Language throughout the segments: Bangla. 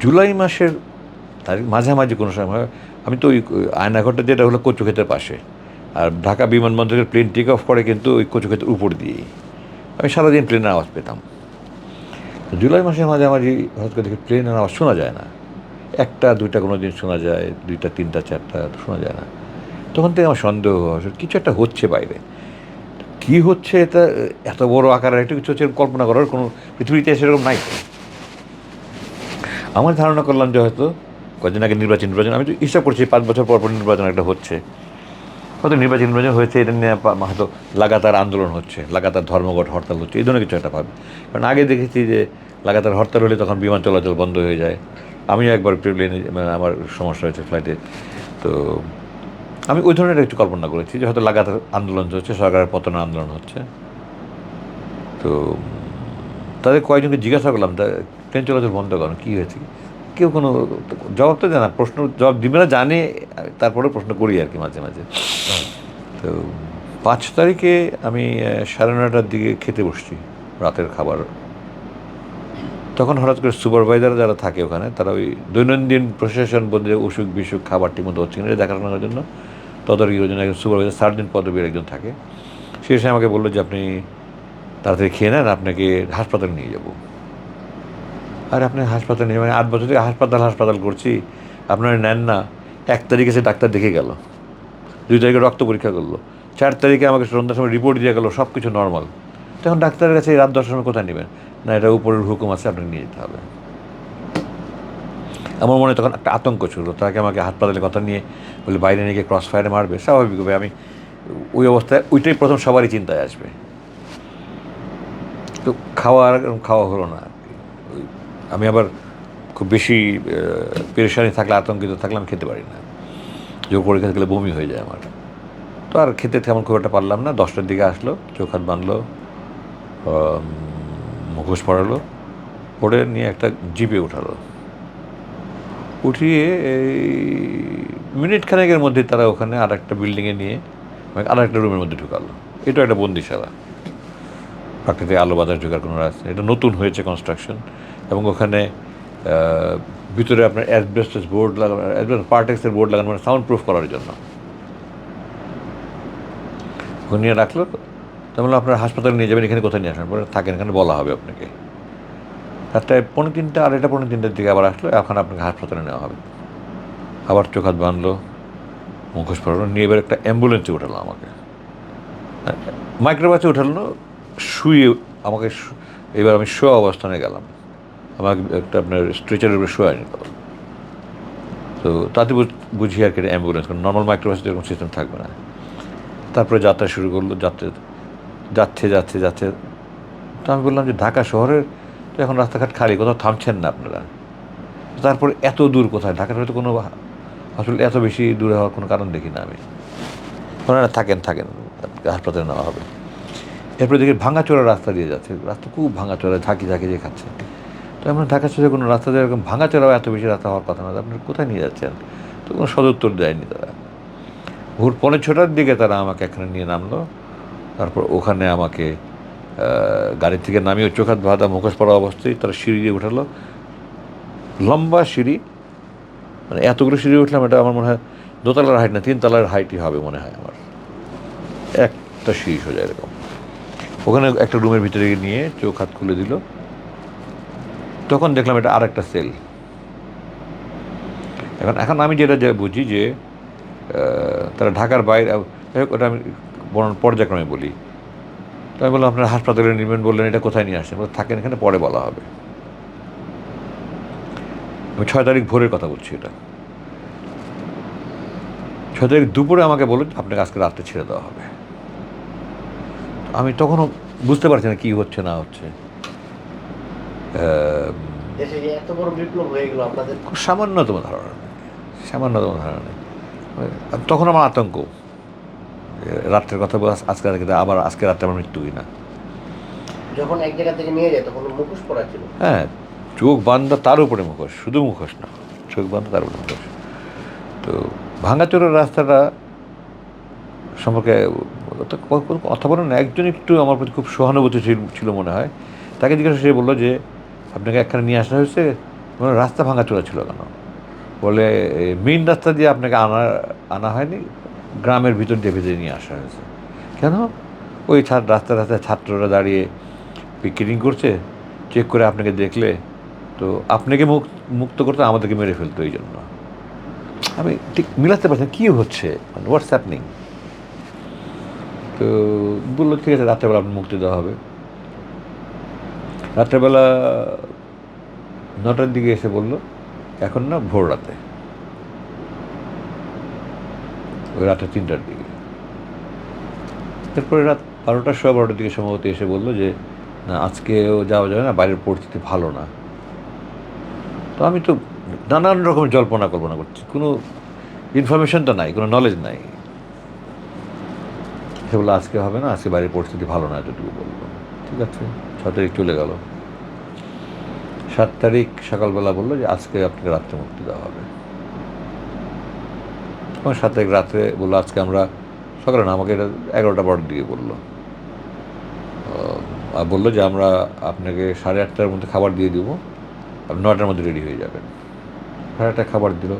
জুলাই মাসের তারিখ মাঝামাঝি কোনো সময় আমি তো ওই আয়নাঘরটা যেটা হলো কচু ক্ষেতের পাশে। আর ঢাকা বিমানবন্দরের প্লেন টেক অফ করে কিন্তু ওই কচু ক্ষেতের উপর দিয়েই। আমি সারাদিন প্লেনের আওয়াজ পেতাম। জুলাই মাসের মাঝামাঝি হঠাৎ করে দেখি প্লেনের আওয়াজ শোনা যায় না। একটা দুইটা কোনো দিন শোনা যায় দুইটা তিনটা চারটা শোনা যায় না। তখন থেকে আমার সন্দেহ হয়, কিছু একটা হচ্ছে বাইরে। কি হচ্ছে এটা এত বড় আকারের একটা কিছু হচ্ছে কল্পনা করার কোনো পৃথিবীতে সেরকম নাই। আমার ধারণা করলাম যে হয়তো কদিন আগে নির্বাচন নির্বাচন, আমি তো হিসাব করছি, পাঁচ বছর পর পর নির্বাচন একটা হচ্ছে। হয়তো নির্বাচন নির্বাচন হয়েছে, এটা নিয়ে হয়তো লাগাতার আন্দোলন হচ্ছে, লাগাতার ধর্মঘট, হরতাল হচ্ছে, এই ধরনের কিছু একটা পাবে কারণ আগে দেখেছি যে লাগাতার হরতাল হলে তখন বিমান চলাচল বন্ধ হয়ে যায়। আমিও একবার প্লেনে মানে আমার সমস্যা হয়েছে ফ্লাইটে তো আমি ওই ধরনের একটু কল্পনা করেছি যে হয়তো লাগাতার আন্দোলন হচ্ছে, সরকারের পতনের আন্দোলন হচ্ছে। তো তাদের কয়েকজনকে জিজ্ঞাসা করলাম ট্রেন চলাচল বন্ধ করেন কী হয়েছে কেউ কোনো জবাব তো জানা প্রশ্ন, জবাব দিবে না, জানে, তারপরে প্রশ্ন করি আর কি মাঝে মাঝে। তো পাঁচ তারিখে আমি সাড়ে নটার দিকে খেতে বসছি, রাতের খাবার। তখন হঠাৎ করে সুপারভাইজার যারা থাকে ওখানে, তারা ওই দৈনন্দিন প্রশাসন বলতে অসুখ বিসুখ, খাবার ঠিক মতো হচ্ছে কিনা দেখাশোনার জন্য তদারকির জন্য একজন সুপারভাইজার, সার্জেন্ট পদবীর একজন থাকে। সে এসে আমাকে বলল যে, আপনি তাড়াতাড়ি খেয়ে নেন, আপনাকে হাসপাতালে নিয়ে যাব। আর আপনি হাসপাতাল নিয়ে মানে আট বছর থেকে হাসপাতাল হাসপাতাল করছি। আপনারা নেন না। এক তারিখে সে ডাক্তার দেখে গেল। দুই তারিখে রক্ত পরীক্ষা করল। চার তারিখে আমাকে সন্ধ্যার সময় রিপোর্ট দিয়ে গেলো সব কিছু নর্মাল তখন ডাক্তারের কাছে রাত দশটার সময় কোথায় নেবেন? না, এটা উপরের হুকুম আছে, আপনাকে নিয়ে যেতে হবে। আমার মনে তখন একটা আতঙ্ক ছিল। তাকে আমাকে হাসপাতালের কথা নিয়ে বলে, বাইরে নিয়ে গিয়ে ক্রস ফায়ারে মারবে স্বাভাবিকভাবে আমি ওই অবস্থায়, ওইটাই প্রথম সবারই চিন্তায় আসবে। তো খাওয়ার, খাওয়া হলো না। আর আমি আবার খুব বেশি পেরেশানি থাকলে, আতঙ্কিত থাকলে আমি খেতে পারি না। জোর করে খেতে গেলে বমি হয়ে যায় আমার। তো আর খেতে তেমন খুব একটা পারলাম না। দশটার দিকে আসলো, চোখ হাত বাঁধলো মুখোশ পড়ালো পড়ে নিয়ে একটা জিপে উঠালো। উঠিয়ে এই মিনিট খানেকের মধ্যে তারা ওখানে আর একটা বিল্ডিংয়ে নিয়ে আর একটা রুমের মধ্যে ঢুকালো। এটা একটা বন্দিশালা। প্রাকৃতিক আলো বাতাস ঢোকার কোনো রাস্তা এটা নতুন হয়েছে কনস্ট্রাকশন এবং ওখানে ভিতরে আপনার অ্যাসবেস্টাস বোর্ড লাগানো অ্যাসবেস্টাস পার্টেক্সের বোর্ড লাগানো মানে সাউন্ড প্রুফ করার জন্য। ওখানে নিয়ে রাখল তার মানে আপনার হাসপাতালে নিয়ে যাবেন এখানে কোথায় নিয়ে আসবেন? বলে থাকেন এখানে বলা হবে আপনাকে। রাত্রে পৌনে তিনটা আড়াইটা পৌনে তিনটার দিকে আবার আসলো এখন আপনাকে হাসপাতালে নেওয়া হবে। আবার চোখ হাত বাঁধলো মুখোশ পড়ালো নিয়ে এবার একটা অ্যাম্বুলেন্সে উঠালো আমাকে। মাইক্রোবাসে উঠালো না, শুয়ে আমাকে এবার আমি শোয়া অবস্থানে গেলাম। আমাকে একটা আপনার স্ট্রেচারের উপরে শোয়া তো তাতে বুঝি আর কি অ্যাম্বুলেন্স কারণ নর্মাল মাইক্রোবাসে এরকম সিস্টেম থাকবে না। তারপরে যাত্রা শুরু করল, যাত্রা, যাচ্ছে যাচ্ছে যাচ্ছে। তো আমি বললাম যে ঢাকা শহরের তো এখন রাস্তাঘাট খালি, কোথাও থামছেন না আপনারা। তারপর এত দূর কোথায়? ঢাকার হয়তো কোনো হসপিটাল এত বেশি দূরে হওয়ার কোনো কারণ দেখি না আমি। ওনারা থাকেন থাকেন, হাসপাতালে নেওয়া হবে। এরপরে দেখি ভাঙাচোরা রাস্তা দিয়ে যাচ্ছে। রাস্তা খুব ভাঙাচোরা, ঝাঁকি ঝাঁকি দিয়ে খাচ্ছে। তো আমরা ঢাকা শহরে কোনো রাস্তা দিয়ে এরকম ভাঙাচোরাও এত বেশি রাস্তা হওয়ার কথা না আপনারা কোথায় নিয়ে যাচ্ছেন? তো কোনো সদুত্তর দেয়নি তারা। ভোর পৌনে ছটার দিকে তারা আমাকে এখানে নিয়ে নামলো, তারপর ওখানে আমাকে গাড়ি থেকে নামিয়ে চোখাত বাঁধা মুখোশ পড়া অবস্থায় তারা সিঁড়ি দিয়ে উঠালো। লম্বা সিঁড়ি মানে এতগুলো সিঁড়ি উঠলাম, এটা আমার মনে হয় দোতলার হাইট না, তিনতলার হাইটই হবে মনে হয় আমার। একটা সিঁড়ি সোজা এরকম। ওখানে একটা রুমের ভিতরে নিয়ে চোখ হাত খুলে দিল। তখন দেখলাম এটা আর একটা সেল এখন এখন আমি যেটা যা বুঝি যে তারা ঢাকার বাইরে ওটা আমি পর্যায়ক্রমে বলি। তো আমি বললাম, আপনারা হাসপাতালে নেবেন বললেন, এটা কোথায় নিয়ে আসছেন? থাকেন এখানে, পরে বলা হবে। আমি ছয় তারিখ ভোরের কথা বলছি এটা। ছয় তারিখ দুপুরে আমাকে বলুন আপনাকে আজকে রাত্রে ছেড়ে দেওয়া হবে। আমি তখনও বুঝতে পারছি না কী হচ্ছে, না হচ্ছে আহ, দেশে যে এত বড় বিপ্লব হয়ে গেল আপনাদের খুব সামান্যতম ধারণা। সামান্যতম ধারণা নেই। তখন আমার আতঙ্ক। রাত্রের কথা বলে আজকে রাতে আবার আজকে রাত্রে আমার মৃত্যু কিনা যখন এক জায়গা থেকে নিয়ে যায় তখন মুখোশ পড়া ছিল। হ্যাঁ চোখ বান্ধা তার উপরে মুখোশ শুধু মুখোশ না চোখ বান্ধা তার উপরে মুখোশ। তো ভাঙাচোরের রাস্তাটা সম্পর্কে কথা বলেন না একজন একটু আমার প্রতি খুব সহানুভূতি ছিল মনে হয়। তাকে জিজ্ঞাসা সে বলল যে আপনাকে একখানে নিয়ে আসা হয়েছে মানে রাস্তা ভাঙা চোরা ছিল কেন? বলে মেন রাস্তা দিয়ে আপনাকে আনা আনা হয়নি, গ্রামের ভিতর দিয়ে ভিতরে নিয়ে আসা হয়েছে। কেন? ওই ছাত্র রাস্তা রাস্তায় ছাত্ররা দাঁড়িয়ে পিকেটিং করছে চেক করে আপনাকে দেখলে, তো আপনাকে মুক মুক্ত করতে আমাদেরকে মেরে ফেলতো এই জন্য। আমি ঠিক মিলাতে পারছি কী হচ্ছে? মানে হোয়াটস তো বলল, ঠিক আছে, রাত্রেবেলা আপনার মুক্তি দেওয়া হবে। রাত্রেবেলা নটার দিকে এসে বলল, এখন না ভোর রাতে। ওই রাতে তিনটার দিকে। তারপরে রাত বারোটার সময় বারোটার দিকে সম্ভবত এসে বলল যে, না আজকেও যাওয়া যাবে না, বাইরের পরিস্থিতি ভালো না। তো আমি তো নানান রকমের জল্পনা কল্পনা করছি, কোনো ইনফরমেশন তো নাই, কোনো নলেজ নাই। সে বলল, আজকে হবে না, আজকে বাইরের পরিস্থিতি ভালো না, এতটুকু বলল। ঠিক আছে। ছ তারিখ চলে গেল। সাত তারিখ সকালবেলা বলল যে আজকে আপনাকে রাত্রে মুক্তি দেওয়া হবে। এবং সাত তারিখ রাত্রে বলল, আজকে আমরা সকালে না, আমাকে এটা এগারোটা বারোটার দিকে বলল। আর বলল যে আমরা আপনাকে সাড়ে আটটার মধ্যে খাবার দিয়ে দিব আপনি নটার মধ্যে রেডি হয়ে যাবেন। সাড়ে আটটা খাবার দিল।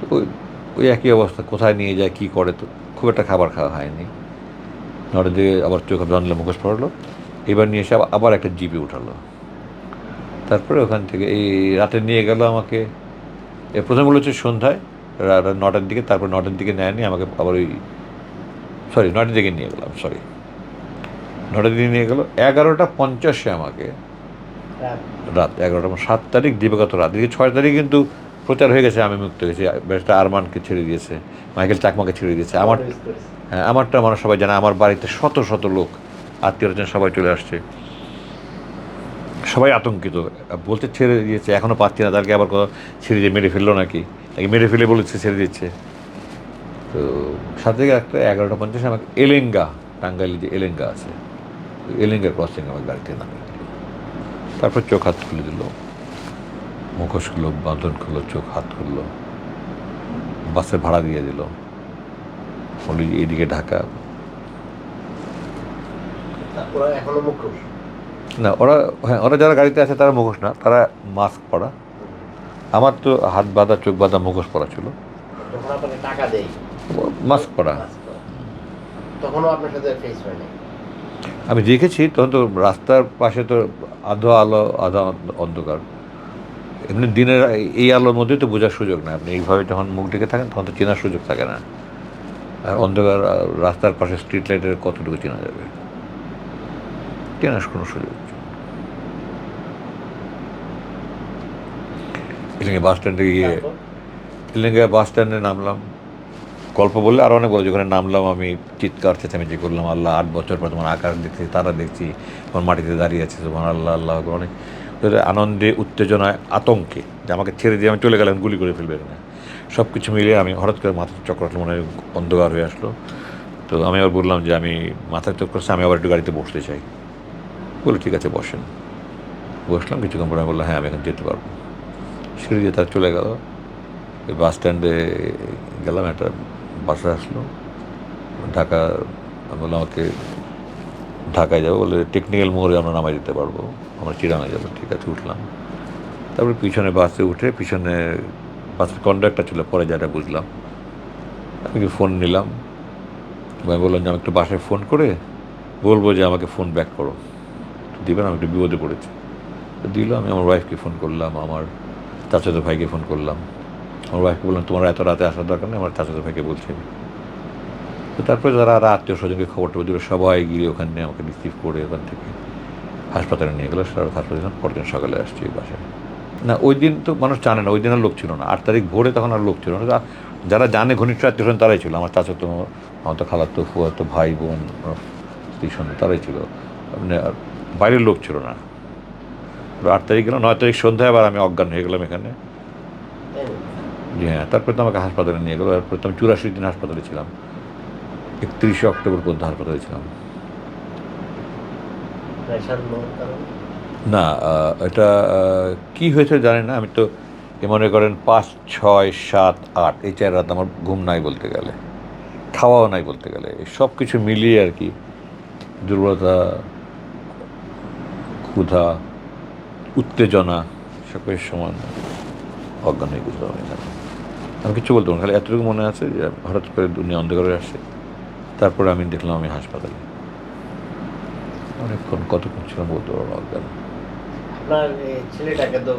তো ওই ওই একই অবস্থা, কোথায় নিয়ে যায়, কী করে, তো খুব একটা খাবার খাওয়া হয়নি। নটার দিকে আবার চোখ জানলে মুখোশ পড়ল। এবার নিয়ে এসে আবার- একটা জিপে উঠালো। তারপরে ওখান থেকে এই রাতে নিয়ে গেল আমাকে। এ প্রথম বলেছে সন্ধ্যায় নটার দিকে তারপর নটার দিকে নেয়নি আমাকে আবার ওই সরি নটার দিকে নিয়ে গেলাম সরি নটার দিকে নিয়ে গেল এগারোটা পঞ্চাশে আমাকে। রাত। এগারোটা সাত তারিখ দিবাগত রাত। এদিকে ছয় তারিখ কিন্তু প্রচার হয়ে গেছে আমি মুক্ত হয়েছি। ব্যারিস্টার আরমানকে ছেড়ে দিয়েছে মাইকেল চাকমাকে ছেড়ে দিয়েছে। আমার হ্যাঁ আমারটা মানুষ সবাই জানে আমার বাড়িতে শত শত লোক আত্মীয় স্বজন সবাই চলে আসছে। সবাই আতঙ্কিত। বলতে ছেড়ে দিয়েছে এখনও পাচ্ছি না, তাদেরকে আবার কথা ছেড়ে দিয়ে মেরে ফেলল নাকি? তাকে মেরে ফেলে বলেছে, ছেড়ে দিচ্ছে। তো সাথে একটা এগারোটা পঞ্চাশে আমাকে এলেঙ্গা, টাঙ্গাইলে যে এলেঙ্গা আছে এলেঙ্গা ক্রসিং আমার গাড়িতে দিল। তারপর চোখ হাত খুলে দিল। মুখোশ খুললো, বাঁধন খুললো, চোখ হাত খুললো। বাসের ভাড়া দিয়ে দিল। এদিকে ঢাকা ওরা এখনও মুখোশ। না ওরা হ্যাঁ ওরা যারা গাড়িতে আছে তারা মুখোশ না তারা মাস্ক পরা। আমার তো হাত বাঁধা চোখ বাঁধা মুখোশ পরা ছিল। টাকা দেয়। মাস্ক পরা। তখনও আপনার সাথে ফেস হয়নি আমি দেখেছি তখন তো রাস্তার পাশে তো আধো আলো আধা অন্ধকার। এমনি দিনের এই আলোর মধ্যে তো বোঝার সুযোগ না আপনি এইভাবে যখন মুখ ডেকে থাকেন তখন তো চেনার সুযোগ থাকে না। আর অন্ধকার রাস্তার পাশে স্ট্রিট লাইটের কতটুকু চেনা যাবে? চেনার কোনো সুযোগ নেই। এদিকে বাস স্ট্যান্ডে গিয়ে তারপর? বাস স্ট্যান্ডে নামলাম। গল্প বললে আরও অনেক বড় যেখানে নামলাম আমি চিৎকার চেঁচামেচি করলাম আল্লাহ আট বছর পর তোমার আকার দেখছি তারা দেখছি তোমার মাটিতে দাঁড়িয়ে আছে তোমার আল্লাহ আল্লাহ অনেক। আনন্দে উত্তেজনায় আতঙ্কে যে আমাকে ছেড়ে দিয়ে আমি চলে গেলাম গুলি করে ফেলবে এখানে। সব কিছু মিলিয়ে আমি হঠাৎ করে মাথার চক্র মনে অন্ধকার হয়ে আসলো। তো আমি আবার বললাম যে আমি মাথার চক্র আমি আবার একটু গাড়িতে বসতে চাই। বলে, ঠিক আছে, বসেন। বসলাম, কিছুক্ষণ পরে বললাম হ্যাঁ আমি এখন যেতে পারব। সিঁড়ি দিয়ে তার চলে গেল। বাস স্ট্যান্ডে গেলাম, একটা বাসে আসলো। ঢাকা, আমি বললাম, আমাকে ঢাকায় যাব। বলে, টেকনিক্যাল মোড়ে আমরা নামাই দিতে পারব। আমরা চিরাঙে যাব। ঠিক আছে, উঠলাম। তারপরে পিছনে বাসে উঠে, পিছনে বাসের কন্ডাক্টর ছিল, পরে যেটা বুঝলাম। আমি কি ফোন নিলাম? আমি বললাম যে আমি একটু বাসায় ফোন করে বলব যে, আমাকে ফোন ব্যাক করো। দিবেন, আমি একটু বিপদে পড়েছি। দিল, আমি আমার ওয়াইফকে ফোন করলাম, আমার চাচাতো ভাইকে ফোন করলাম। আমার ওয়াইফকে বললাম, তোমার এত রাতে আসার দরকার নেই? আমার চাচাতো ভাইকে বলছি তো তারপরে যারা আর আত্মীয় স্বজনকে খবরটা দিল, সবাই গিয়ে ওখানে আমাকে রিসিভ করে ওখান থেকে হাসপাতালে নিয়ে গেলো। সারা হাসপাতালে যখন পরের দিন সকালে আসছি বাসায়। না, ওই দিন তো মানুষ জানে না, ওই দিন আর লোক ছিল না। আট তারিখ ভোরে তখন আর লোক ছিল না। যারা জানে ঘনিষ্ঠ আত্মীয় স্বজন তারাই ছিল। আমার চাচাতো, আমার তো খালাতো, ফুয়াতো ভাই বোন স্ত্রী তারাই ছিল। মানে বাইরের লোক ছিল না। আট তারিখ গেলাম নয় তারিখ সন্ধ্যায় আবার আমি অজ্ঞান হয়ে গেলাম এখানে। জি হ্যাঁ তারপরে তো আমাকে হাসপাতালে নিয়ে গেলো তারপরে তো আমি চুরাশি দিন হাসপাতালে ছিলাম। একত্রিশে অক্টোবর পর্যন্ত হাসপাতালে ছিলাম। না এটা কি হয়েছে জানি না আমি তো মনে করেন পাঁচ ছয় সাত আট এই চার রাত আমার ঘুম নাই বলতে গেলে। খাওয়াও নাই বলতে গেলে। সব কিছু মিলিয়ে আর কি দুর্বলতা ক্ষুধা উত্তেজনা সকলের সমান অজ্ঞান হয়ে গেছিলাম আমি এখানে আমি কিছু বলতে পারব খালি এতটুকু মনে আছে যে হঠাৎ করে দুনিয়া অন্ধকারে আসে তারপরে আমি দেখলাম আমি হাসপাতালে। অনেকক্ষণ কতক্ষণ ছিলাম বলতে পারব অজ্ঞান। আপনার ছেলেটাকে তো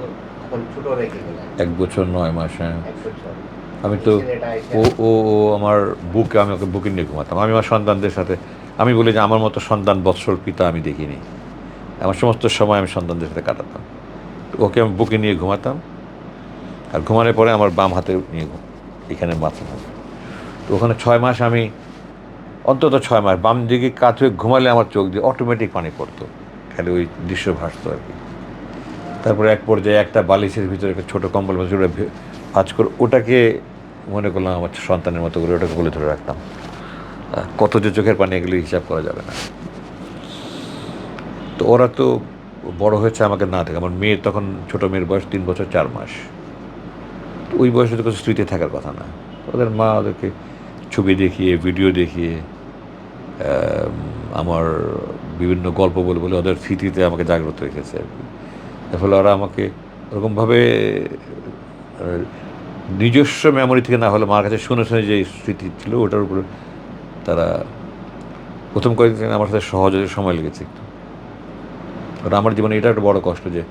ছোট রেখে এক বছর নয় মাস হ্যাঁ। আমি তো ও ও ও আমার বুকে আমি ওকে বুকে নিয়ে ঘুমাতাম। আমি আমার সন্তানদের সাথে আমি বলি যে আমার মতো সন্তান বৎসর পিতা আমি দেখিনি। আমার সমস্ত সময় আমি সন্তানদের সাথে কাটাতাম। ওকে আমি বুকে নিয়ে ঘুমাতাম আর ঘুমানোর পরে আমার বাম হাতে নিয়ে ঘুম, এখানে মাথা তো ওখানে ছয় মাস আমি, অন্তত ছয় মাস বাম দিকে কাত হয়ে ঘুমালে আমার চোখ দিয়ে অটোমেটিক পানি পড়তো, খালি ওই দৃশ্য ভাসতো আর কি। তারপরে এক পর্যায়ে একটা বালিশের ভিতরে একটা ছোটো কম্বল ভাঁজ করে ভে- ভাঁজ করে ওটাকে মনে করলাম আমার সন্তানের মতো করে ওটাকে বলে ধরে রাখতাম। কত যে চোখের পানি এগুলো হিসাব করা যাবে না। তো ওরা তো বড় হয়েছে আমাকে না থেকে আমার মেয়ের তখন, ছোটো মেয়ের বয়স তিন বছর চার মাস। ওই বয়সে তো স্মৃতি থাকার কথা না। ওদের মা ওদেরকে ছবি দেখিয়ে, ভিডিও দেখিয়ে আমার বিভিন্ন গল্প বলে বলে ওদের স্মৃতিতে আমাকে জাগ্রত রেখেছে আর কি। এর ফলে ওরা আমাকে ওরকমভাবে নিজস্ব মেমোরি থেকে না হলে মার কাছে শুনে শুনে যে স্মৃতি ছিল, ওটার উপরে তারা প্রথম কয়েকদিন আমার সাথে সহজে সময় লেগেছে একটু। ওটা আমার জীবনে এটা একটা বড় কষ্ট যে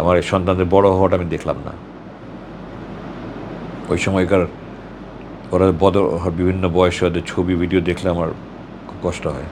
আমার এই সন্তানদের বড় হওয়াটা আমি দেখলাম না। ওই সময়কার ওরা বদল বিভিন্ন বয়সে ওদের ছবি, ভিডিও দেখলে আমার খুব কষ্ট হয়।